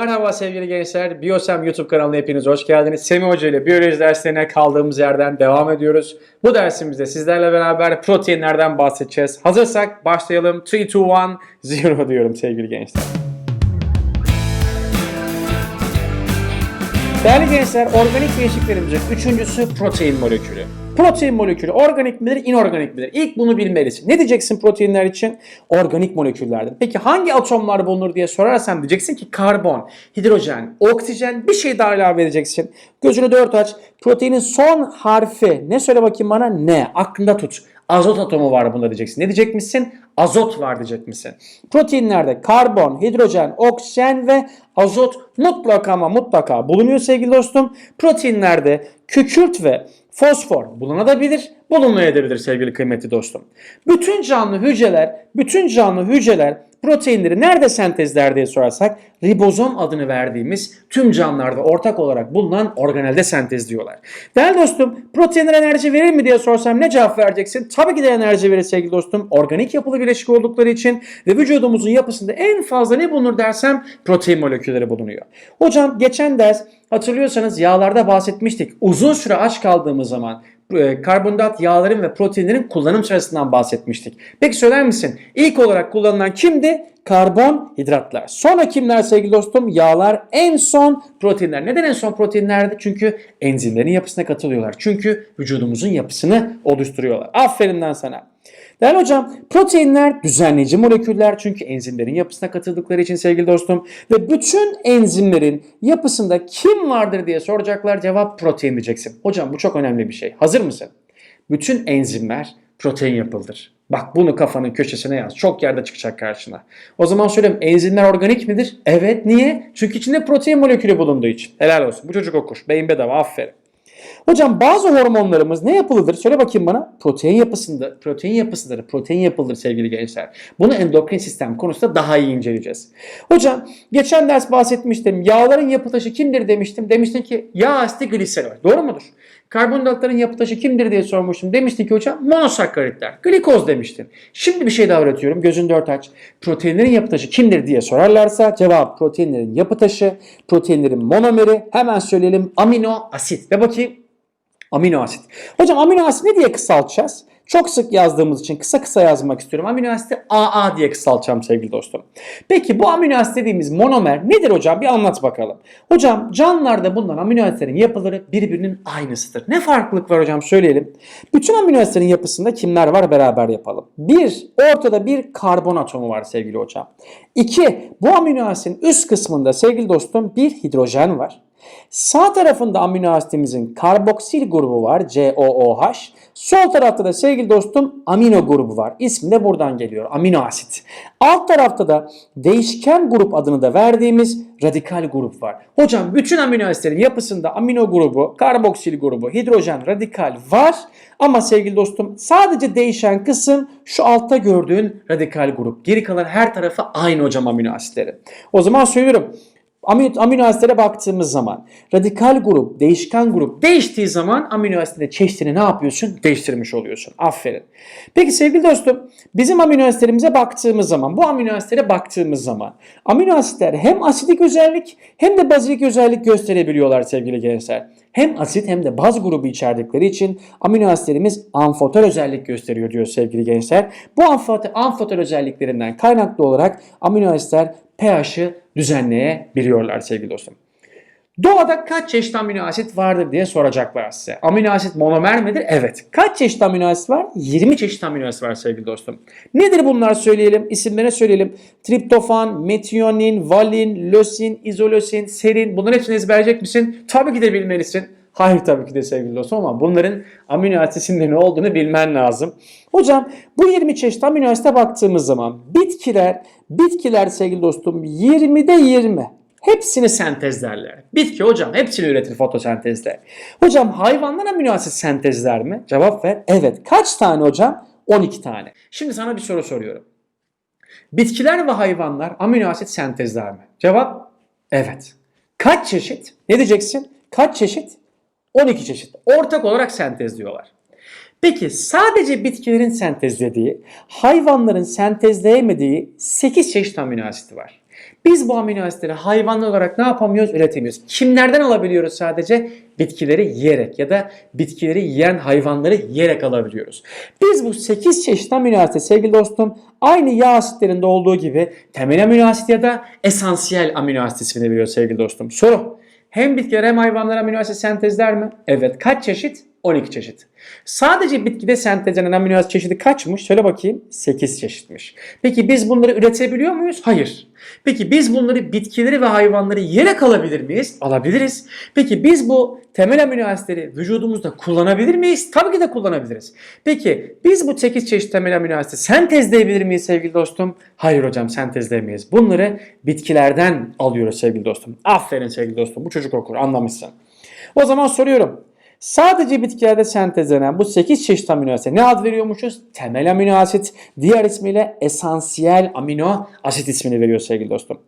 Merhaba sevgili gençler. Biyosem YouTube kanalına hepiniz hoş geldiniz. Semih Hoca ile biyoloji derslerine kaldığımız yerden devam ediyoruz. Bu dersimizde sizlerle beraber proteinlerden bahsedeceğiz. Hazırsak başlayalım. 3, 2, 1, 0 diyorum sevgili gençler. Değerli gençler, organik bileşiklerimizin üçüncüsü protein molekülü. Protein molekülü organik midir, inorganik midir? İlk bunu bilmelisin. Ne diyeceksin proteinler için? Organik moleküllerdir. Peki hangi atomlar bulunur diye sorarsan diyeceksin ki karbon, hidrojen, oksijen bir şey daha ilave edeceksin. Gözünü dört aç. Proteinin son harfi ne söyle bakayım bana? Ne? Aklında tut. Azot atomu var bunda diyeceksin. Ne diyecek misin? Azot var diyecek misin? Proteinlerde karbon, hidrojen, oksijen ve azot mutlaka ama mutlaka bulunuyor sevgili dostum. Proteinlerde kükürt ve fosfor bulunabilir, bulunmayabilir sevgili kıymetli dostum. Bütün canlı hücreler, bütün canlı hücreler proteinleri nerede sentezler diye sorarsak ribozom adını verdiğimiz tüm canlılarda ortak olarak bulunan organelde sentezliyorlar. Değerli dostum proteinler enerji verir mi diye sorsam ne cevap vereceksin? Tabii ki de enerji verir sevgili dostum. Organik yapılı bileşik oldukları için ve vücudumuzun yapısında en fazla ne bulunur dersem protein molekülleri bulunuyor. Hocam geçen ders hatırlıyorsanız yağlarda bahsetmiştik. Uzun süre aç kaldığımız zaman e, karbonhidrat yağların ve proteinlerin kullanım sırasından bahsetmiştik. Peki söyler misin? İlk olarak kullanılan kimdi? Karbonhidratlar. Sonra kimler sevgili dostum? Yağlar en son proteinler. Neden en son proteinlerdi? Çünkü enzimlerin yapısına katılıyorlar. Çünkü vücudumuzun yapısını oluşturuyorlar. Aferinden sana. Değerli hocam proteinler düzenleyici moleküller çünkü enzimlerin yapısına katıldıkları için sevgili dostum ve bütün enzimlerin yapısında kim vardır diye soracaklar cevap protein diyeceksin. Hocam bu çok önemli bir şey. Hazır mısın? Bütün enzimler protein yapıldır. Bak bunu kafanın köşesine yaz. Çok yerde çıkacak karşına. O zaman söyleyeyim enzimler organik midir? Evet. Niye? Çünkü içinde protein molekülü bulunduğu için. Helal olsun. Bu çocuk okur. Beyin bedava. Aferin. Hocam bazı hormonlarımız ne yapılıdır? Söyle bakayım bana. Protein yapısında, protein yapısıdır. Protein yapılır sevgili gençler. Bunu endokrin sistem konusunda daha iyi inceleyeceğiz. Hocam geçen ders bahsetmiştim. Yağların yapı taşı kimdir demiştim. Demiştin ki yağ asidi gliserol. Doğru mudur? Karbonhidratların yapı taşı kimdir diye sormuştum. Demiştin ki hocam monosakkaritler. Glikoz demiştin. Şimdi bir şey daha öğretiyorum. Gözün dört aç. Proteinlerin yapı taşı kimdir diye sorarlarsa cevap proteinlerin yapı taşı, proteinlerin monomeri. Hemen söyleyelim amino asit. Ve bakayım Amino asit. Hocam amino asit ne diye kısaltacağız? Çok sık yazdığımız için kısa kısa yazmak istiyorum. Amino asiti AA diye kısaltacağım sevgili dostum. Peki bu amino asit dediğimiz monomer nedir hocam? Bir anlat bakalım. Hocam canlılarda bulunan amino asitlerin yapıları birbirinin aynısıdır. Ne farklılık var hocam söyleyelim. Bütün amino asitlerin yapısında kimler var beraber yapalım. Bir, ortada bir karbon atomu var sevgili hocam. İki, bu amino asitin üst kısmında sevgili dostum bir hidrojen var. Sağ tarafında amino asitimizin karboksil grubu var COOH. Sol tarafta da sevgili dostum amino grubu var. İsmi de buradan geliyor amino asit. Alt tarafta da değişken grup adını da verdiğimiz radikal grup var. Hocam bütün amino asitlerin yapısında amino grubu, karboksil grubu, hidrojen, radikal var. Ama sevgili dostum sadece değişen kısım şu altta gördüğün radikal grup. Geri kalan her tarafı aynı hocam amino asitleri. O zaman söylüyorum. Amino, asitlere baktığımız zaman radikal grup, değişken grup değiştiği zaman amino asitlerin çeşidini ne yapıyorsun? Değiştirmiş oluyorsun. Aferin. Peki sevgili dostum bizim amino asitlerimize baktığımız zaman bu amino asitlere baktığımız zaman amino asitler hem asidik özellik hem de bazilik özellik gösterebiliyorlar sevgili gençler. Hem asit hem de baz grubu içerdikleri için amino asitlerimiz amfoter özellik gösteriyor diyor sevgili gençler. Bu amfoter, amfoter özelliklerinden kaynaklı olarak amino asitler pH'ı düzenleyebiliyorlar sevgili dostum. Doğada kaç çeşit amino asit vardır diye soracaklar size. Amino asit monomer midir? Evet. Kaç çeşit amino asit var? 20 çeşit amino asit var sevgili dostum. Nedir bunlar söyleyelim? İsimlerini söyleyelim. Triptofan, metionin, valin, lösin, izolösin, serin. Bunların hepsini ezberleyecek misin? Tabii ki de bilmelisin. Hayır tabii ki de sevgili dostum ama bunların amino asitinde ne olduğunu bilmen lazım. Hocam bu 20 çeşit amino asite baktığımız zaman bitkiler, bitkiler sevgili dostum 20'de 20. Hepsini sentezlerler. Bitki hocam hepsini üretir fotosentezle. Hocam hayvanlar amino sentezler mi? Cevap ver. Evet. Kaç tane hocam? 12 tane. Şimdi sana bir soru soruyorum. Bitkiler ve hayvanlar amino asit sentezler mi? Cevap evet. Kaç çeşit? Ne diyeceksin? Kaç çeşit? 12 çeşit. Ortak olarak sentezliyorlar. Peki sadece bitkilerin sentezlediği, hayvanların sentezleyemediği 8 çeşit amino asiti var. Biz bu amino asitleri hayvanlı olarak ne yapamıyoruz? Üretemiyoruz. Kimlerden alabiliyoruz sadece? Bitkileri yiyerek ya da bitkileri yiyen hayvanları yiyerek alabiliyoruz. Biz bu 8 çeşit amino asit sevgili dostum aynı yağ asitlerinde olduğu gibi temel amino asit ya da esansiyel amino asit ismini veriyor sevgili dostum. Soru. Hem bitkiler hem hayvanlar amino asit sentezler mi? Evet. Kaç çeşit? 12 çeşit. Sadece bitkide sentezlenen amino asit çeşidi kaçmış? Söyle bakayım. 8 çeşitmiş. Peki biz bunları üretebiliyor muyuz? Hayır. Peki biz bunları bitkileri ve hayvanları yiyerek alabilir miyiz? Alabiliriz. Peki biz bu temel amino asitleri vücudumuzda kullanabilir miyiz? Tabii ki de kullanabiliriz. Peki biz bu 8 çeşit temel amino asiti sentezleyebilir miyiz sevgili dostum? Hayır hocam sentezleyemeyiz. Bunları bitkilerden alıyoruz sevgili dostum. Aferin sevgili dostum. Bu çocuk okur anlamışsın. O zaman soruyorum. Sadece bitkilerde sentezlenen bu 8 çeşit amino asit ne ad veriyormuşuz? Temel amino asit. Diğer ismiyle esansiyel amino asit ismini veriyor sevgili dostum.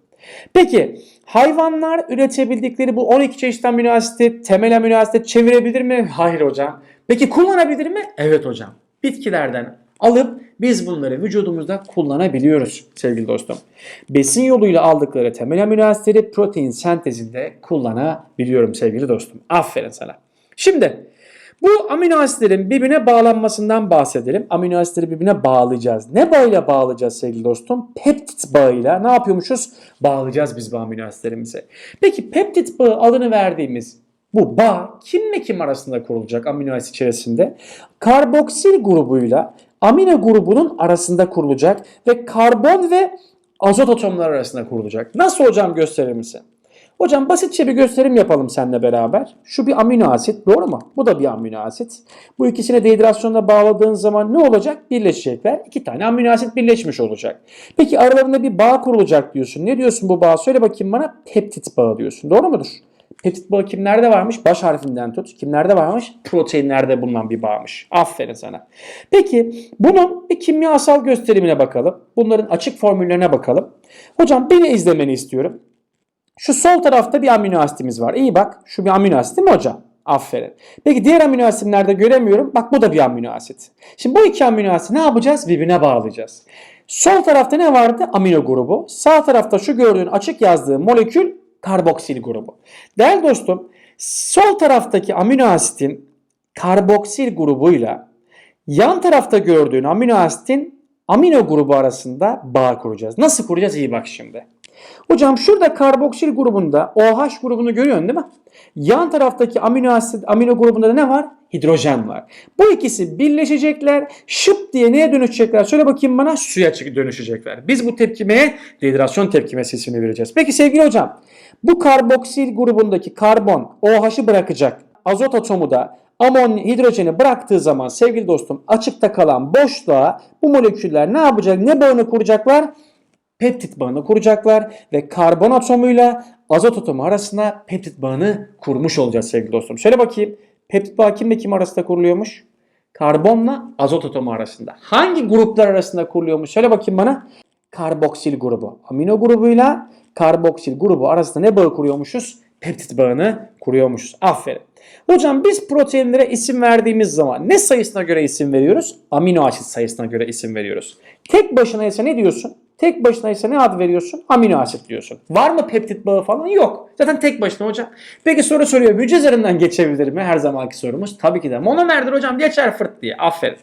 Peki hayvanlar üretebildikleri bu 12 çeşit amino asiti temel amino asite çevirebilir mi? Hayır hocam. Peki kullanabilir mi? Evet hocam. Bitkilerden alıp biz bunları vücudumuzda kullanabiliyoruz sevgili dostum. Besin yoluyla aldıkları temel amino asitleri protein sentezinde kullanabiliyorum sevgili dostum. Aferin sana. Şimdi bu amino asitlerin birbirine bağlanmasından bahsedelim. Amino asitleri birbirine bağlayacağız. Ne bağıyla bağlayacağız sevgili dostum? Peptit bağıyla ne yapıyormuşuz? Bağlayacağız biz bu amino asitlerimizi. Peki peptit bağı adını verdiğimiz bu bağ kim ve kim arasında kurulacak amino asit içerisinde? Karboksil grubuyla amino grubunun arasında kurulacak ve karbon ve azot atomları arasında kurulacak. Nasıl hocam gösterir misin? Hocam basitçe bir gösterim yapalım seninle beraber. Şu bir amino asit doğru mu? Bu da bir amino asit. Bu ikisini dehidrasyonla bağladığın zaman ne olacak? Birleşecekler. İki tane amino asit birleşmiş olacak. Peki aralarında bir bağ kurulacak diyorsun. Ne diyorsun bu bağ? Söyle bakayım bana. Peptit bağı diyorsun. Doğru mudur? Peptit bağı kimlerde varmış? Baş harfinden tut. Kimlerde varmış? Proteinlerde bulunan bir bağmış. Aferin sana. Peki bunun bir kimyasal gösterimine bakalım. Bunların açık formüllerine bakalım. Hocam beni izlemeni istiyorum. Şu sol tarafta bir amino asitimiz var. İyi bak şu bir amino asit değil mi hocam? Aferin. Peki diğer amino asit nerede göremiyorum? Bak bu da bir amino asit. Şimdi bu iki amino asit ne yapacağız? Birbirine bağlayacağız. Sol tarafta ne vardı? Amino grubu. Sağ tarafta şu gördüğün açık yazdığım molekül karboksil grubu. Değerli dostum sol taraftaki amino asitin karboksil grubuyla yan tarafta gördüğün amino asitin amino grubu arasında bağ kuracağız. Nasıl kuracağız? İyi bak şimdi. Hocam şurada karboksil grubunda OH grubunu görüyorsun değil mi? Yan taraftaki amino asit amino grubunda da ne var? Hidrojen var. Bu ikisi birleşecekler. Şıp diye neye dönüşecekler? Söyle bakayım bana. Suya dönüşecekler. Biz bu tepkimeye dehidrasyon tepkimesi ismini vereceğiz. Peki sevgili hocam bu karboksil grubundaki karbon OH'ı bırakacak. Azot atomu da amon hidrojeni bıraktığı zaman sevgili dostum açıkta kalan boşluğa bu moleküller ne yapacak? Ne bağını kuracaklar? Peptit bağını kuracaklar ve karbon atomuyla azot atomu arasında peptit bağını kurmuş olacağız sevgili dostum. Şöyle bakayım. Peptit bağı kimle kim arasında kuruluyormuş? Karbonla azot atomu arasında. Hangi gruplar arasında kuruluyormuş? Söyle bakayım bana. Karboksil grubu. Amino grubuyla karboksil grubu arasında ne bağı kuruyormuşuz? Peptit bağını kuruyormuşuz. Aferin. Hocam biz proteinlere isim verdiğimiz zaman ne sayısına göre isim veriyoruz? Amino asit sayısına göre isim veriyoruz. Tek başına ise ne diyorsun? Tek başına ise ne ad veriyorsun? Amino asit diyorsun. Var mı peptit bağı falan? Yok. Zaten tek başına hocam. Peki soru soruyor. Hücre zarından geçebilir mi? Her zamanki sorumuz. Tabii ki de. Monomerdir hocam. Geçer fırt diye. Aferin.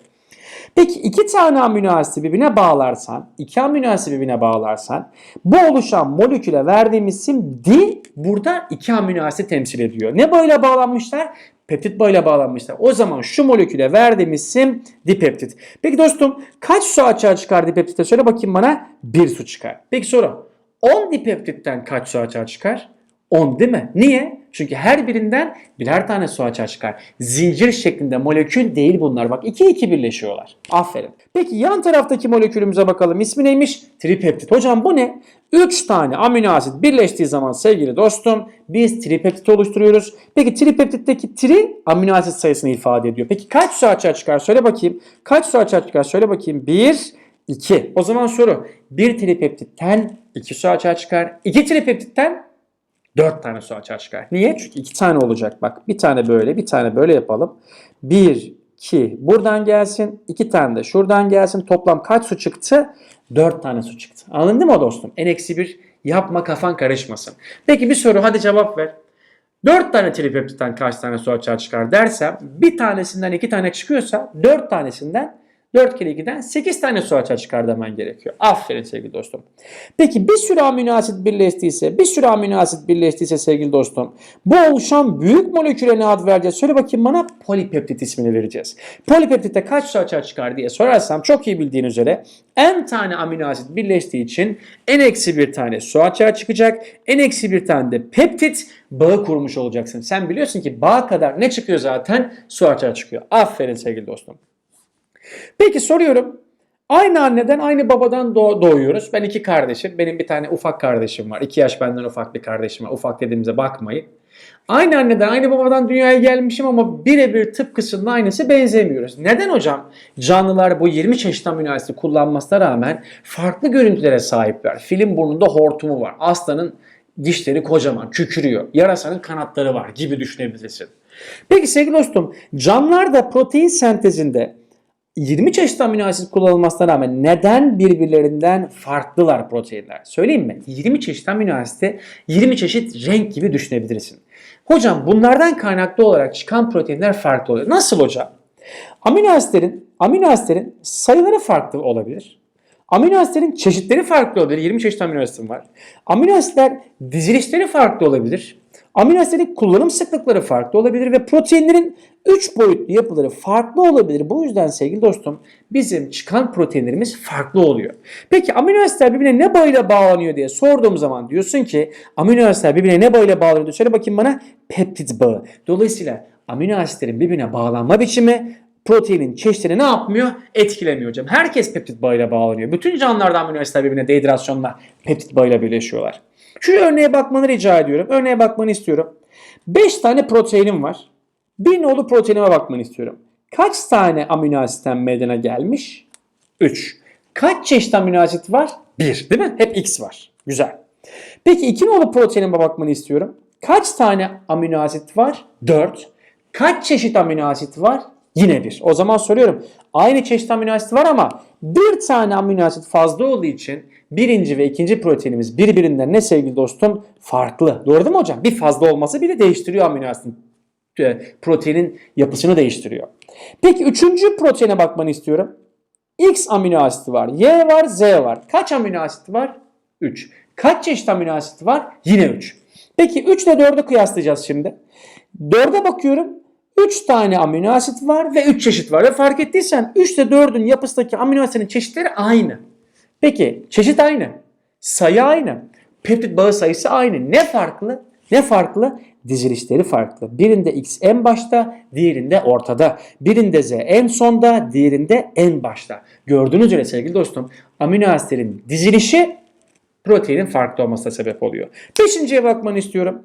Peki iki tane amino asit birbirine bağlarsan, iki amino asit birbirine bağlarsan bu oluşan moleküle verdiğimiz isim di burada iki amino asit temsil ediyor. Ne bağıyla bağlanmışlar? Peptit bağıyla bağlanmışlar. O zaman şu moleküle verdiğimiz isim dipeptit. Peki dostum kaç su açığa çıkar dipeptite? Söyle bakayım bana. Bir su çıkar. Peki soru. 10 dipeptitten kaç su açığa çıkar? 10 değil mi? Niye? Çünkü her birinden birer tane su açığa çıkar. Zincir şeklinde molekül değil bunlar. Bak 2 2 birleşiyorlar. Aferin. Peki yan taraftaki molekülümüze bakalım. İsmi neymiş? Tripeptit. Hocam bu ne? 3 tane amino asit birleştiği zaman sevgili dostum biz tripeptit oluşturuyoruz. Peki tripeptitteki tri amino asit sayısını ifade ediyor. Peki kaç su açığa çıkar? Söyle bakayım. Kaç su açığa çıkar? Söyle bakayım. 1 2. O zaman soru. 1 tripeptitten 2 su açığa çıkar. 2 tripeptitten 4 tane su açığa çıkar. Niye? Çünkü 2 tane olacak. Bak bir tane böyle bir tane böyle yapalım. 1, 2 buradan gelsin. 2 tane de şuradan gelsin. Toplam kaç su çıktı? 4 tane su çıktı. Anladın mı dostum? N-1 Yapma kafan karışmasın. Peki bir soru hadi cevap ver. 4 tane tripeptitten kaç tane su açığa çıkar dersem bir tanesinden 2 tane çıkıyorsa 4 tanesinden 4 kere 2'den 8 tane su açığa çıkar demen gerekiyor. Aferin sevgili dostum. Peki bir sürü amino asit birleştiyse, bir sürü amino asit birleştiyse sevgili dostum, bu oluşan büyük moleküle ne ad vereceğiz? Söyle bakayım bana polipeptit ismini vereceğiz. Polipeptitte kaç su açığa çıkar diye sorarsam çok iyi bildiğin üzere n tane amino asit birleştiği için n eksi bir tane su açığa çıkacak. n eksi bir tane de peptit bağı kurmuş olacaksın. Sen biliyorsun ki bağ kadar ne çıkıyor zaten? Su açığa çıkıyor. Aferin sevgili dostum. Peki soruyorum. Aynı anneden aynı babadan doğ- doğuyoruz. Ben iki kardeşim. Benim bir tane ufak kardeşim var. İki yaş benden ufak bir kardeşim var. Ufak dediğimize bakmayın. Aynı anneden aynı babadan dünyaya gelmişim ama birebir tıpkısının aynısı benzemiyoruz. Neden hocam? Canlılar bu 20 çeşit amino kullanmasına rağmen farklı görüntülere sahipler. Filin burnunda hortumu var. Aslanın dişleri kocaman, kükürüyor. Yarasanın kanatları var gibi düşünebilirsin. Peki sevgili dostum, canlılarda protein sentezinde 20 çeşit amino asit kullanılmasına rağmen neden birbirlerinden farklılar proteinler? Söyleyeyim mi? 20 çeşit amino asiti 20 çeşit renk gibi düşünebilirsin. Hocam bunlardan kaynaklı olarak çıkan proteinler farklı oluyor. Nasıl hocam? Amino asitlerin, amino asitlerin sayıları farklı olabilir. Amino asitlerin çeşitleri farklı olabilir. 20 çeşit amino asitim var. Amino asitler dizilişleri farklı olabilir. Amino asitlerin kullanım sıklıkları farklı olabilir ve proteinlerin 3 boyutlu yapıları farklı olabilir. Bu yüzden sevgili dostum bizim çıkan proteinlerimiz farklı oluyor. Peki amino asitler birbirine ne bağıyla bağlanıyor diye sorduğum zaman diyorsun ki amino asitler birbirine ne bağıyla bağlanıyor diye söyle bakayım bana peptit bağı. Dolayısıyla amino asitlerin birbirine bağlanma biçimi proteinin çeşidini ne yapmıyor? Etkilemiyor hocam. Herkes peptit bağıyla bağlanıyor. Bütün canlılarda amino asitler birbirine dehidrasyonla peptit bağıyla birleşiyorlar. Şu örneğe bakmanı rica ediyorum. Örneğe bakmanı istiyorum. 5 tane proteinim var. Bir nolu proteinime bakmanı istiyorum. Kaç tane amino asitten meydana gelmiş? 3. Kaç çeşit amino asit var? 1. Değil mi? Hep X var. Güzel. Peki 2 nolu proteinime bakmanı istiyorum. Kaç tane amino asit var? 4. Kaç çeşit amino asit var? Yine 1. O zaman soruyorum. Aynı çeşit amino asit var ama bir tane amino asit fazla olduğu için birinci ve ikinci proteinimiz birbirinden ne sevgili dostum? Farklı. Doğru değil mi hocam? Bir fazla olması bile değiştiriyor amino asitin e, proteinin yapısını değiştiriyor. Peki üçüncü proteine bakmanı istiyorum. X amino asiti var, Y var, Z var. Kaç amino asit var? 3. Kaç çeşit amino asit var? Yine 3. Peki 3 ile 4'ü kıyaslayacağız şimdi. 4'e bakıyorum. 3 tane amino asit var ve 3 çeşit var. Ve fark ettiysen 3 ile 4'ün yapısındaki amino asitin çeşitleri aynı. Peki çeşit aynı. Sayı aynı. Peptit bağı sayısı aynı. Ne farklı? Ne farklı? Dizilişleri farklı. Birinde X en başta, diğerinde ortada. Birinde Z en sonda, diğerinde en başta. Gördüğünüz üzere sevgili dostum amino asitlerin dizilişi proteinin farklı olmasına sebep oluyor. Beşinciye bakmanı istiyorum.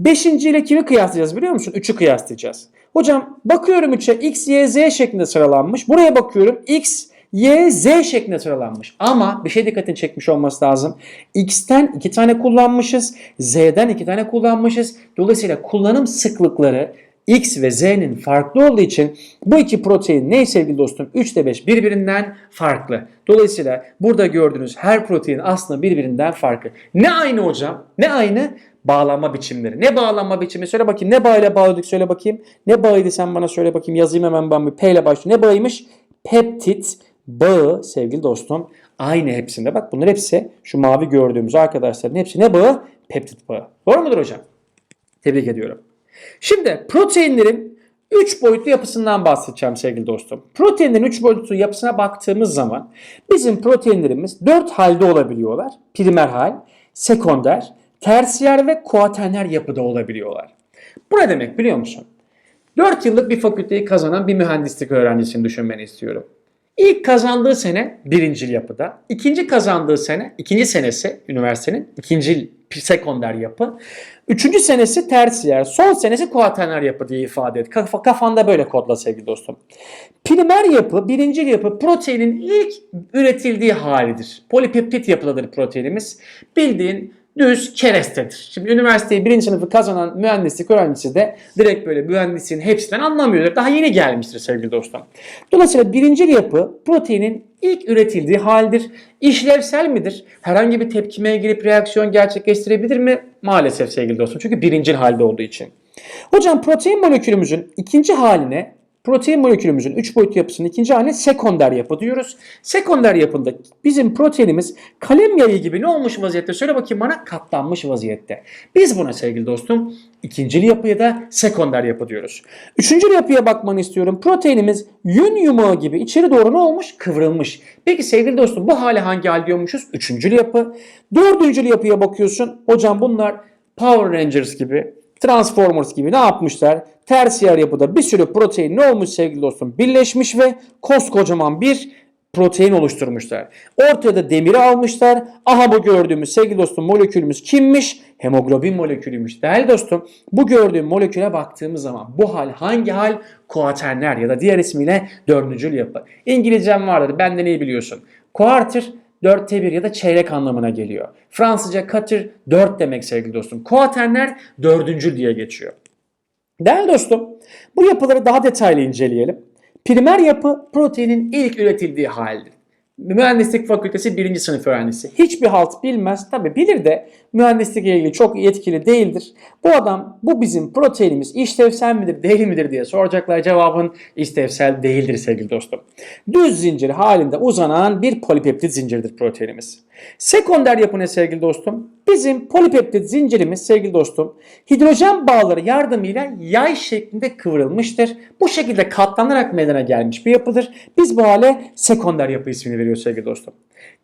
Beşinci ile kimi kıyaslayacağız biliyor musun? Üçü kıyaslayacağız. Hocam bakıyorum 3'e X, Y, Z şeklinde sıralanmış. Buraya bakıyorum X, Y, Z şeklinde sıralanmış. Ama bir şey dikkatini çekmiş olması lazım. X'ten iki tane kullanmışız. Z'den iki tane kullanmışız. Dolayısıyla kullanım sıklıkları X ve Z'nin farklı olduğu için bu iki protein ne sevgili dostum? 3 ile 5 birbirinden farklı. Dolayısıyla burada gördüğünüz her protein aslında birbirinden farklı. Ne aynı hocam? Ne aynı? Bağlanma biçimleri. Ne bağlanma biçimi? Söyle bakayım. Ne bağıyla bağladık? Söyle bakayım. Ne bağıydı sen bana söyle bakayım. Yazayım hemen ben bir P ile başlıyor. Ne bağıymış? Peptit bağı sevgili dostum. Aynı hepsinde. Bak bunlar hepsi şu mavi gördüğümüz arkadaşların hepsi ne bağı? Peptit bağı. Doğru mudur hocam? Tebrik ediyorum. Şimdi proteinlerin 3 boyutlu yapısından bahsedeceğim sevgili dostum. Proteinlerin 3 boyutlu yapısına baktığımız zaman bizim proteinlerimiz 4 halde olabiliyorlar. Primer hal, sekonder, tersiyer ve kuaterner yapıda olabiliyorlar. Bu ne demek biliyor musun? 4 yıllık bir fakülteyi kazanan bir mühendislik öğrencisini düşünmeni istiyorum. İlk kazandığı sene birincil yapıda, ikinci kazandığı sene, ikinci senesi üniversitenin ikinci sekonder yapı, üçüncü senesi tersiyer, son senesi kuaterner yapı diye ifade et. Kafa, kafanda böyle kodla sevgili dostum. Primer yapı, birincil yapı proteinin ilk üretildiği halidir. Polipeptit yapıdadır proteinimiz. Bildiğin düz kerestedir. Şimdi üniversiteyi birinci sınıfı kazanan mühendislik öğrencisi de direkt böyle mühendisliğin hepsinden anlamıyordur. Daha yeni gelmiştir sevgili dostum. Dolayısıyla birincil yapı proteinin ilk üretildiği haldir. İşlevsel midir? Herhangi bir tepkimeye girip reaksiyon gerçekleştirebilir mi? Maalesef sevgili dostum. Çünkü birincil halde olduğu için. Hocam protein molekülümüzün ikinci haline protein molekülümüzün 3 boyutlu yapısının ikinci haline sekonder yapı diyoruz. Sekonder yapında bizim proteinimiz kalem yayı gibi ne olmuş vaziyette? Söyle bakayım bana katlanmış vaziyette. Biz buna sevgili dostum ikincil yapıya da sekonder yapı diyoruz. Üçüncü yapıya bakmanı istiyorum. Proteinimiz yün yumağı gibi içeri doğru ne olmuş? Kıvrılmış. Peki sevgili dostum bu hale hangi hal diyormuşuz? Üçüncül yapı. Dördüncül yapıya bakıyorsun. Hocam bunlar Power Rangers gibi Transformers gibi ne yapmışlar? Tersiyer yapıda bir sürü protein ne olmuş sevgili dostum? Birleşmiş ve koskocaman bir protein oluşturmuşlar. Ortaya da demiri almışlar. Aha bu gördüğümüz sevgili dostum molekülümüz kimmiş? Hemoglobin molekülüymüş. Değerli dostum bu gördüğüm moleküle baktığımız zaman bu hal hangi hal? Kuaterner ya da diğer ismiyle dördüncül yapı. İngilizcem vardır. Benden iyi biliyorsun. Quarter dörtte bir ya da çeyrek anlamına geliyor. Fransızca katır dört demek sevgili dostum. Kuaterner dördüncül diye geçiyor. Değerli dostum, bu yapıları daha detaylı inceleyelim. Primer yapı proteinin ilk üretildiği haldir. Mühendislik fakültesi birinci sınıf öğrencisi. Hiçbir halt bilmez. Tabi bilir de mühendislikle ilgili çok yetkili değildir. Bu adam bu bizim proteinimiz işlevsel midir değil midir diye soracaklar. Cevabın işlevsel değildir sevgili dostum. Düz zincir halinde uzanan bir polipeptit zincirdir proteinimiz. Sekonder yapı ne sevgili dostum? Bizim polipeptit zincirimiz sevgili dostum hidrojen bağları yardımıyla yay şeklinde kıvrılmıştır. Bu şekilde katlanarak meydana gelmiş bir yapıdır. Biz bu hale sekonder yapı ismini veriyoruz sevgili dostum.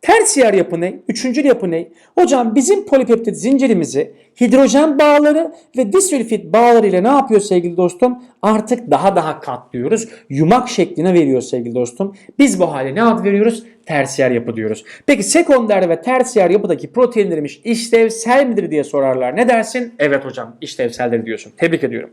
Tersiyer yapı ne? Üçüncül yapı ne? Hocam bizim polipeptit zincirimizi hidrojen bağları ve disülfit bağları ile ne yapıyor sevgili dostum? Artık daha daha katlıyoruz. Yumak şekline veriyor sevgili dostum. Biz bu hale ne ad veriyoruz? Tersiyer yapı diyoruz. Peki sekonder ve tersiyer yapıdaki proteinlerimiz işlevsel midir diye sorarlar. Ne dersin? Evet hocam işlevseldir diyorsun. Tebrik ediyorum.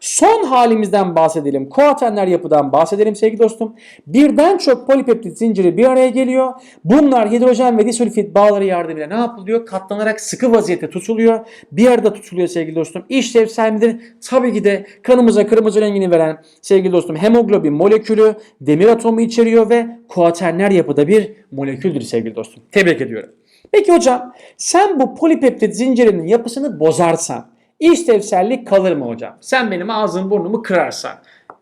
Son halimizden bahsedelim. Kuaterner yapıdan bahsedelim sevgili dostum. Birden çok polipeptit zinciri bir araya geliyor. Bunlar hidrojen ve disülfit bağları yardımıyla ne yapılıyor? Katlanarak sıkı vaziyette tutuluyor. Bir arada tutuluyor sevgili dostum. İşlevsel midir? Tabii ki de kanımıza kırmızı rengini veren sevgili dostum hemoglobin molekülü demir atomu içeriyor ve kuaterner yapıda bir moleküldür sevgili dostum. Tebrik ediyorum. Peki hocam sen bu polipeptit zincirinin yapısını bozarsan işlevsellik kalır mı hocam? Sen benim ağzım burnumu kırarsan,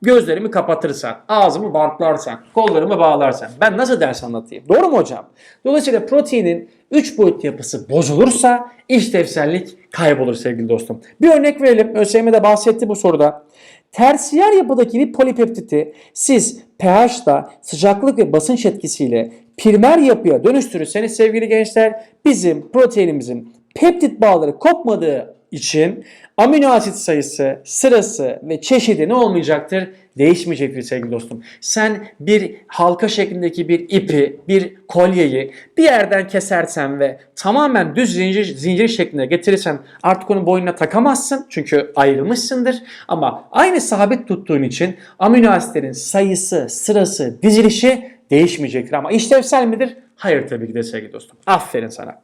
gözlerimi kapatırsan, ağzımı bantlarsan, kollarımı bağlarsan ben nasıl ders anlatayım? Doğru mu hocam? Dolayısıyla proteinin 3 boyutlu yapısı bozulursa işlevsellik kaybolur sevgili dostum. Bir örnek verelim. ÖSYM'de bahsetti bu soruda. Tersiyer yapıdaki bir polipeptiti siz pH'da sıcaklık ve basınç etkisiyle primer yapıya dönüştürürseniz sevgili gençler bizim proteinimizin peptit bağları kopmadığı için amino asit sayısı, sırası ve çeşidi ne olmayacaktır? Değişmeyecektir sevgili dostum. Sen bir halka şeklindeki bir ipi, bir kolyeyi bir yerden kesersen ve tamamen düz zincir, zincir şeklinde getirirsen artık onu boynuna takamazsın. Çünkü ayrılmışsındır. Ama aynı sabit tuttuğun için amino asitlerin sayısı, sırası, dizilişi değişmeyecektir. Ama işlevsel midir? Hayır tabii ki de sevgili dostum. Aferin sana.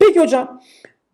Peki hocam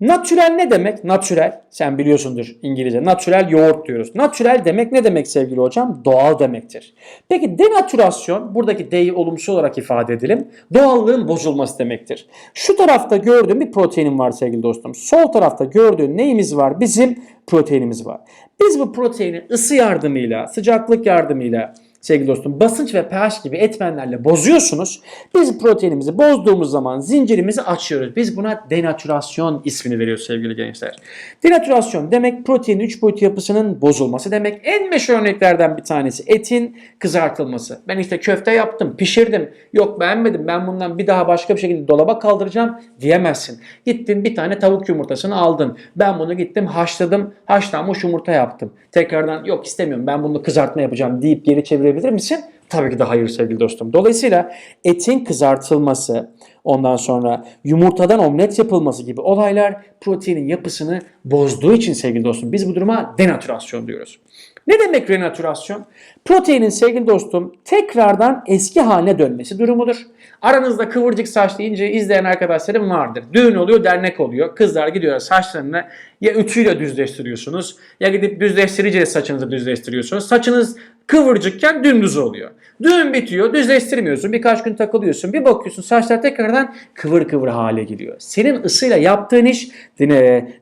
Natürel ne demek? Natürel. Sen biliyorsundur İngilizce. Natürel yoğurt diyoruz. Natürel demek ne demek sevgili hocam? Doğal demektir. Peki denatürasyon, buradaki D'yi olumsuz olarak ifade edelim. Doğallığın bozulması demektir. Şu tarafta gördüğün bir proteinim var sevgili dostum. Sol tarafta gördüğün neyimiz var? Bizim proteinimiz var. Biz bu proteini ısı yardımıyla, sıcaklık yardımıyla, sevgili dostum basınç ve pH gibi etmenlerle bozuyorsunuz. Biz proteinimizi bozduğumuz zaman zincirimizi açıyoruz. Biz buna denatürasyon ismini veriyoruz sevgili gençler. Denatürasyon demek proteinin 3 boyut yapısının bozulması demek. En meşhur örneklerden bir tanesi etin kızartılması. Ben işte köfte yaptım, pişirdim. Yok beğenmedim ben bundan bir daha başka bir şekilde dolaba kaldıracağım diyemezsin. Gittin bir tane tavuk yumurtasını aldın. Ben bunu gittim haşladım, haşlanmış yumurta yaptım. Tekrardan yok istemiyorum ben bunu kızartma yapacağım deyip geri çevirebilir misin? Tabii ki de hayır sevgili dostum. Dolayısıyla etin kızartılması, ondan sonra yumurtadan omlet yapılması gibi olaylar proteinin yapısını bozduğu için sevgili dostum biz bu duruma denatürasyon diyoruz. Ne demek renatürasyon? Proteinin sevgili dostum tekrardan eski haline dönmesi durumudur. Aranızda kıvırcık saçlı ince izleyen arkadaşlarım vardır. Düğün oluyor, dernek oluyor. Kızlar gidiyor saçlarını ya ütüyle düzleştiriyorsunuz ya gidip düzleştiriciyle saçınızı düzleştiriyorsunuz. Saçınız kıvırcıkken dümdüz oluyor. Düğün bitiyor, düzleştirmiyorsun. Birkaç gün takılıyorsun. Bir bakıyorsun saçlar tekrardan kıvır kıvır hale geliyor. Senin ısıyla yaptığın iş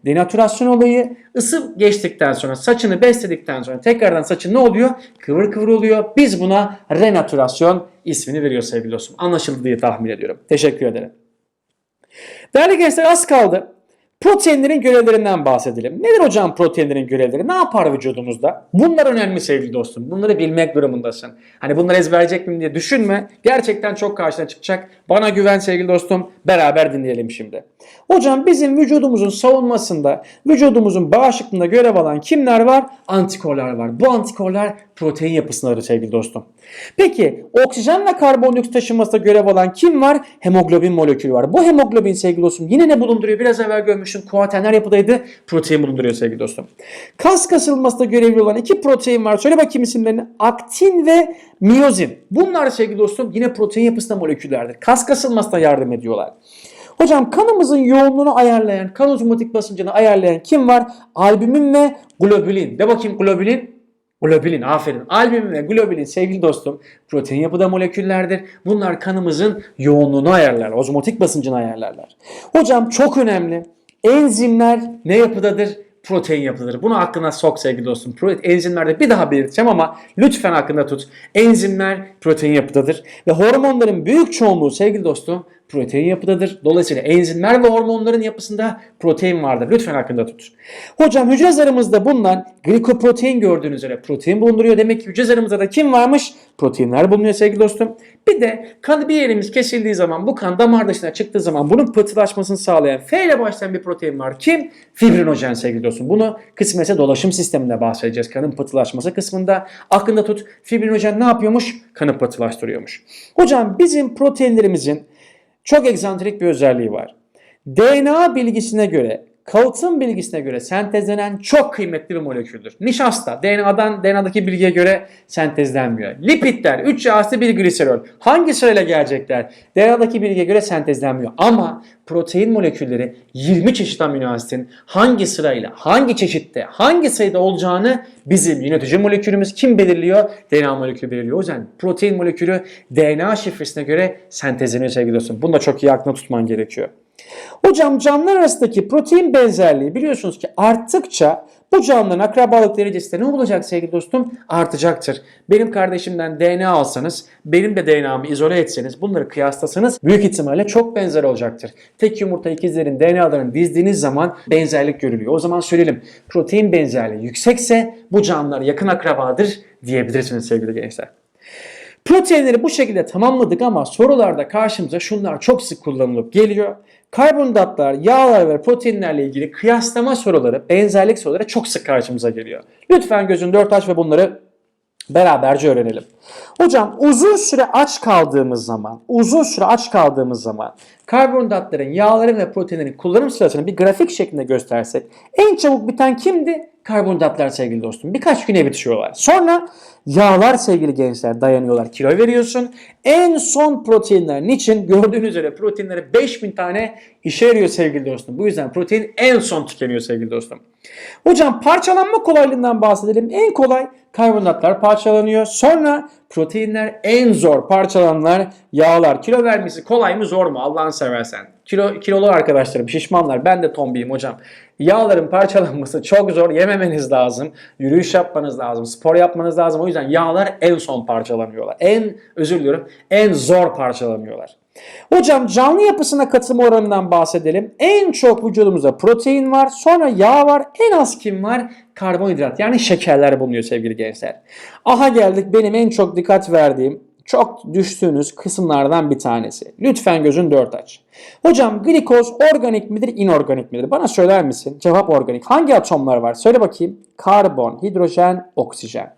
denatürasyon olayı ısı geçtikten sonra saçını besledikten sonra tekrardan saçın ne oluyor? Kıvır kıvır oluyor. Biz buna renatürasyon ismini veriyor sevgili dostum. Anlaşıldı diye tahmin ediyorum. Teşekkür ederim. Değerli gençler az kaldı. Proteinlerin görevlerinden bahsedelim. Nedir hocam proteinlerin görevleri? Ne yapar vücudumuzda? Bunlar önemli sevgili dostum. Bunları bilmek durumundasın. Hani bunları ezberleyecek miyim diye düşünme. Gerçekten çok karşına çıkacak. Bana güven sevgili dostum. Beraber dinleyelim şimdi. Hocam bizim vücudumuzun savunmasında, vücudumuzun bağışıklığında görev alan kimler var? Antikorlar var. Bu antikorlar protein yapısındadır sevgili dostum. Peki oksijen ve karbondioksit taşınmasında görev alan kim var? Hemoglobin molekülü var. Bu hemoglobin sevgili dostum yine ne bulunduruyor? Biraz evvel görmüştüm. Kuaterner yapıdaydı. Protein bulunduruyor sevgili dostum. Kas kasılmasında görevli olan iki protein var. Söyle bakayım isimlerini. Aktin ve miyozin. Bunlar sevgili dostum yine protein yapısında moleküllerdir. Kas kasılmasına yardım ediyorlar. Hocam kanımızın yoğunluğunu ayarlayan, kan ozmotik basıncını ayarlayan kim var? Albümin ve globulin. De bakayım globulin. Globulin aferin. Albümin ve globulin sevgili dostum protein yapıda moleküllerdir. Bunlar kanımızın yoğunluğunu ayarlarlar. Ozmotik basıncını ayarlarlar. Hocam çok önemli. Enzimler ne yapıdadır? Protein yapıdadır. Bunu aklına sok sevgili dostum. Enzimlerde bir daha belirteceğim ama lütfen aklında tut. Enzimler protein yapıdadır. Ve hormonların büyük çoğunluğu sevgili dostum protein yapıdadır. Dolayısıyla enzimler ve hormonların yapısında protein vardır. Lütfen aklında tut. Hocam hücre zarımızda bulunan glikoprotein gördüğünüz üzere protein bulunduruyor. Demek ki hücre zarımızda da kim varmış? Proteinler bulunuyor sevgili dostum. Bir de kan bir yerimiz kesildiği zaman bu kan damar dışına çıktığı zaman bunun pıhtılaşmasını sağlayan F ile başlayan bir protein var. Kim? Fibrinojen sevgili dostum. Bunu kısmetse dolaşım sisteminde bahsedeceğiz. Kanın pıhtılaşması kısmında. Aklında tut. Fibrinojen ne yapıyormuş? Kanı pıhtılaştırıyormuş. Hocam bizim proteinlerimizin çok egzantrik bir özelliği var. DNA bilgisine göre, kalıtım bilgisine göre sentezlenen çok kıymetli bir moleküldür. Nişasta DNA'dan DNA'daki bilgiye göre sentezlenmiyor. Lipidler 3 yağ asidi 1 gliserol. Hangi sırayla gelecekler? DNA'daki bilgiye göre sentezlenmiyor. Ama protein molekülleri 20 çeşit amino asitin hangi sırayla, hangi çeşitte, hangi sayıda olacağını bizim yönetici molekülümüz kim belirliyor? DNA molekülü belirliyor. O yüzden protein molekülü DNA şifresine göre sentezleniyor sevgili dostum. Bunu da çok iyi aklına tutman gerekiyor. Hocam canlılar arasındaki protein benzerliği biliyorsunuz ki arttıkça bu canlıların akrabalık derecesi de ne olacak sevgili dostum? Artacaktır. Benim kardeşimden DNA alsanız, benim de DNA'mı izole etseniz, bunları kıyaslasanız büyük ihtimalle çok benzer olacaktır. Tek yumurta ikizlerin DNA'larını dizdiğiniz zaman benzerlik görülüyor. O zaman söyleyelim protein benzerliği yüksekse bu canlılar yakın akrabadır diyebilirsiniz sevgili gençler. Proteinleri bu şekilde tamamladık ama sorularda karşımıza şunlar çok sık kullanılıp geliyor. Karbonhidratlar, yağlar ve proteinlerle ilgili kıyaslama soruları, benzerlik soruları çok sık karşımıza geliyor. Lütfen gözün dört aç ve bunları beraberce öğrenelim. Hocam uzun süre aç kaldığımız zaman, uzun süre aç kaldığımız zaman karbonhidratların, yağların ve proteinlerin kullanım sırasını bir grafik şeklinde göstersek en çabuk biten kimdi? Karbonhidratlar sevgili dostum. Birkaç güne bitiyorlar. Sonra yağlar sevgili gençler dayanıyorlar. Kilo veriyorsun. En son proteinler niçin? Gördüğünüz üzere proteinlere 5000 tane işe yarıyor sevgili dostum. Bu yüzden protein en son tükeniyor sevgili dostum. Hocam parçalanma kolaylığından bahsedelim. En kolay karbonhidratlar parçalanıyor. Sonra proteinler en zor parçalananlar yağlar. Kilo vermesi kolay mı zor mu Allah'ını seversen. Kilo, kilolu arkadaşlarım şişmanlar ben de tombiyim hocam. Yağların parçalanması çok zor. Yememeniz lazım. Yürüyüş yapmanız lazım. Spor yapmanız lazım. O yüzden yağlar en son parçalanıyorlar. En özür diliyorum. En zor parçalanıyorlar. Hocam canlı yapısına katılma oranından bahsedelim. En çok vücudumuzda protein var. Sonra yağ var. En az kim var? Karbonhidrat yani şekerler bulunuyor sevgili gençler. Aha geldik benim en çok dikkat verdiğim çok düştüğünüz kısımlardan bir tanesi. Lütfen gözün dört aç. Hocam glikoz organik midir, inorganik midir? Bana söyler misin? Cevap organik. Hangi atomlar var? Söyle bakayım. Karbon, hidrojen, oksijen.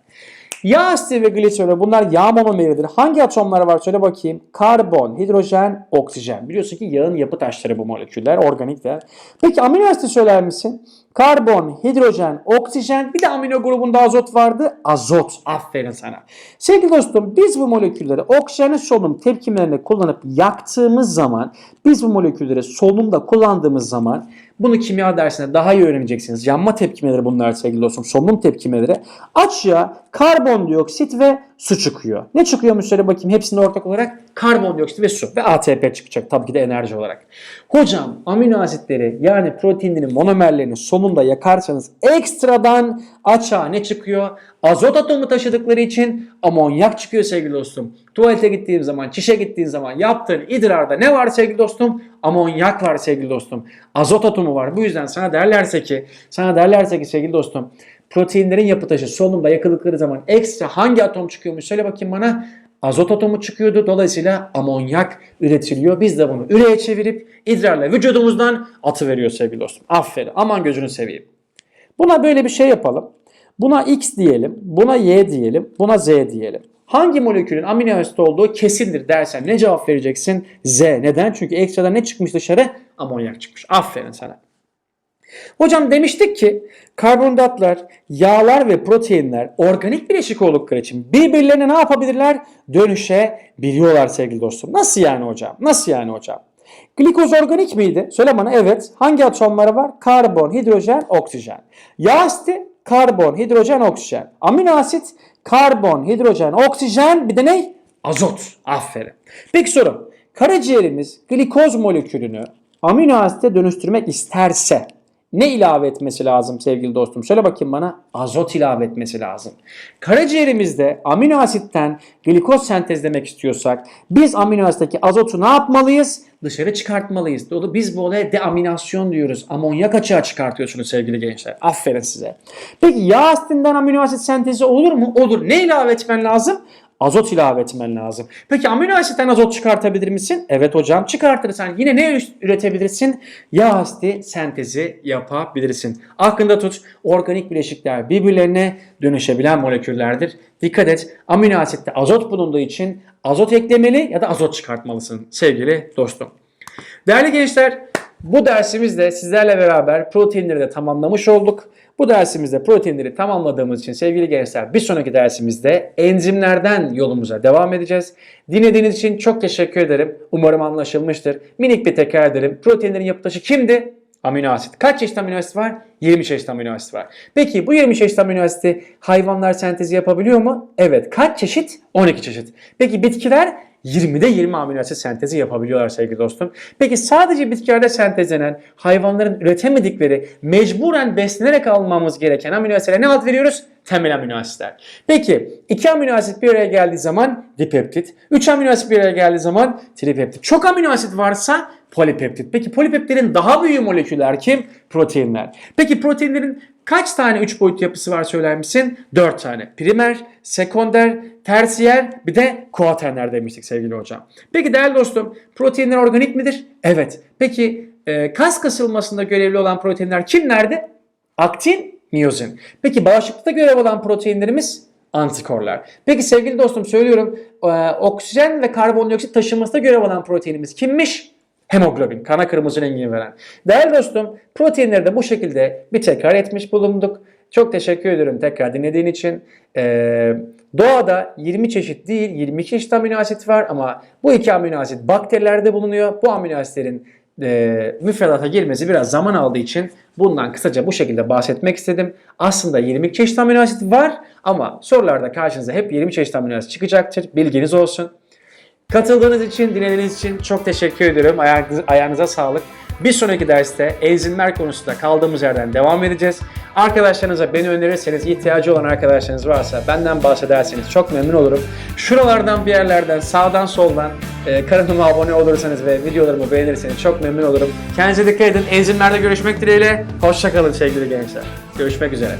Yağ asidi ve gliserol bunlar yağ monomeridir. Hangi atomlar var söyle bakayım. Karbon, hidrojen, oksijen. Biliyorsun ki yağın yapı taşları bu moleküller, organikler. Peki amino asit söyler misin? Karbon, hidrojen, oksijen. Bir de amino grubunda azot vardı. Azot. Aferin sana. Sevgili dostum biz bu molekülleri oksijenli solunum tepkimelerine kullanıp yaktığımız zaman biz bu molekülleri solunumda kullandığımız zaman bunu kimya dersinde daha iyi öğreneceksiniz. Yanma tepkimeleri bunlar sevgili dostum. Solunum tepkimeleri. Açığa karbondioksit ve su çıkıyor. Ne çıkıyormuş söyle bakayım hepsinde ortak olarak karbondioksit ve su ve ATP çıkacak tabii ki de enerji olarak. Hocam amino asitleri yani proteinlerin monomerlerini sonunda yakarsanız ekstradan açığa ne çıkıyor? Azot atomu taşıdıkları için amonyak çıkıyor sevgili dostum. Tuvalete gittiğim zaman, çişe gittiğin zaman yaptığın idrarda ne var sevgili dostum? Amonyak var sevgili dostum. Azot atomu var. Bu yüzden sana derlerse ki, sana derlerse ki sevgili dostum, proteinlerin yapı taşı solunumda yakıldıkları zaman ekstra hangi atom çıkıyormuş söyle bakayım bana. Azot atomu çıkıyordu. Dolayısıyla amonyak üretiliyor. Biz de bunu üreye çevirip idrarla vücudumuzdan atıveriyor sevgili dostum. Aferin. Aman gözünü seveyim. Buna böyle bir şey yapalım. Buna X diyelim, buna Y diyelim, buna Z diyelim. Hangi molekülün amino asit olduğu kesindir dersen ne cevap vereceksin? Z. Neden? Çünkü ekstradan ne çıkmış dışarı? Amonyak çıkmış. Aferin sana. Hocam demiştik ki karbonhidratlar, yağlar ve proteinler organik bileşik oldukları için birbirlerine ne yapabilirler? Dönüşebiliyorlar sevgili dostum. Nasıl yani hocam? Nasıl yani hocam? Glikoz organik miydi? Söyle bana evet. Hangi atomları var? Karbon, hidrojen, oksijen. Yağ asidi karbon, hidrojen, oksijen. Amino asit karbon, hidrojen, oksijen bir de ne? Azot. Aferin. Peki sorum. Karaciğerimiz glikoz molekülünü amino asite dönüştürmek isterse ne ilave etmesi lazım sevgili dostum? Söyle bakayım bana. Azot ilave etmesi lazım. Karaciğerimizde amino asitten glikoz sentezlemek istiyorsak biz amino asitteki azotu ne yapmalıyız? Dışarı çıkartmalıyız. Dolayısıyla biz bu olaya deaminasyon diyoruz. Amonyak açığa çıkartıyorsunuz sevgili gençler. Aferin size. Peki yağ asitinden amino asit sentezi olur mu? Olur. Ne ilave etmen lazım? Azot ilave etmen lazım. Peki amino asitten azot çıkartabilir misin? Evet hocam çıkartırsan yine ne üretebilirsin? Yağ asidi sentezi yapabilirsin. Aklında tut organik bileşikler birbirlerine dönüşebilen moleküllerdir. Dikkat et amino asitte azot bulunduğu için azot eklemeli ya da azot çıkartmalısın sevgili dostum. Değerli gençler bu dersimizde sizlerle beraber proteinleri de tamamlamış olduk. Bu dersimizde proteinleri tamamladığımız için sevgili gençler bir sonraki dersimizde enzimlerden yolumuza devam edeceğiz. Dinlediğiniz için çok teşekkür ederim. Umarım anlaşılmıştır. Minik bir tekrar ederim. Proteinlerin yapı taşı kimdi? Amino asit. Kaç çeşit amino asit var? 20 çeşit amino asit var. Peki bu 20 çeşit amino asiti hayvanlar sentezi yapabiliyor mu? Evet. Kaç çeşit? 12 çeşit. Peki bitkiler 20'de 20 amino asit sentezi yapabiliyorlar sevgili dostum. Peki sadece bitkilerde sentezlenen hayvanların üretemedikleri mecburen beslenerek almamız gereken amino asitlere ne ad veriyoruz? Temel amino asitler. Peki 2 amino asit bir araya geldiği zaman dipeptit. 3 amino asit bir araya geldiği zaman tripeptit. Çok amino asit varsa polipeptit. Peki polipeptitlerin daha büyük moleküller kim? Proteinler. Peki proteinlerin kaç tane 3 boyut yapısı var söyler misin? 4 tane. Primer, sekonder, tersiyer bir de kuaterner demiştik sevgili hocam. Peki değerli dostum proteinler organik midir? Evet. Peki e, kas kasılmasında görevli olan proteinler kimlerdi? Aktin, miyozin. Peki bağışıklıkta görev alan proteinlerimiz antikorlar. Peki sevgili dostum söylüyorum e, oksijen ve karbondioksit taşımasında görev alan proteinimiz kimmiş? Hemoglobin, kana kırmızı rengini veren. Değerli dostum, proteinleri de bu şekilde bir tekrar etmiş bulunduk. Çok teşekkür ederim tekrar dinlediğin için. Ee, doğada 20 çeşit değil 22 çeşit amino asit var ama bu iki amino asit bakterilerde bulunuyor. Bu amino asitlerin e, müfredata girmesi biraz zaman aldığı için bundan kısaca bu şekilde bahsetmek istedim. Aslında 20 çeşit amino asit var ama sorularda karşınıza hep 20 çeşit amino asit çıkacaktır. Bilginiz olsun. Katıldığınız için, dinlediğiniz için çok teşekkür ediyorum. Ayağınıza, ayağınıza sağlık. Bir sonraki derste enzimler konusunda kaldığımız yerden devam edeceğiz. Arkadaşlarınıza beni önerirseniz, ihtiyacı olan arkadaşlarınız varsa benden bahsederseniz çok memnun olurum. Şuralardan bir yerlerden, sağdan soldan e, kanalıma abone olursanız ve videolarımı beğenirseniz çok memnun olurum. Kendinize dikkat edin. Enzimlerde görüşmek dileğiyle. Hoşçakalın sevgili gençler. Görüşmek üzere.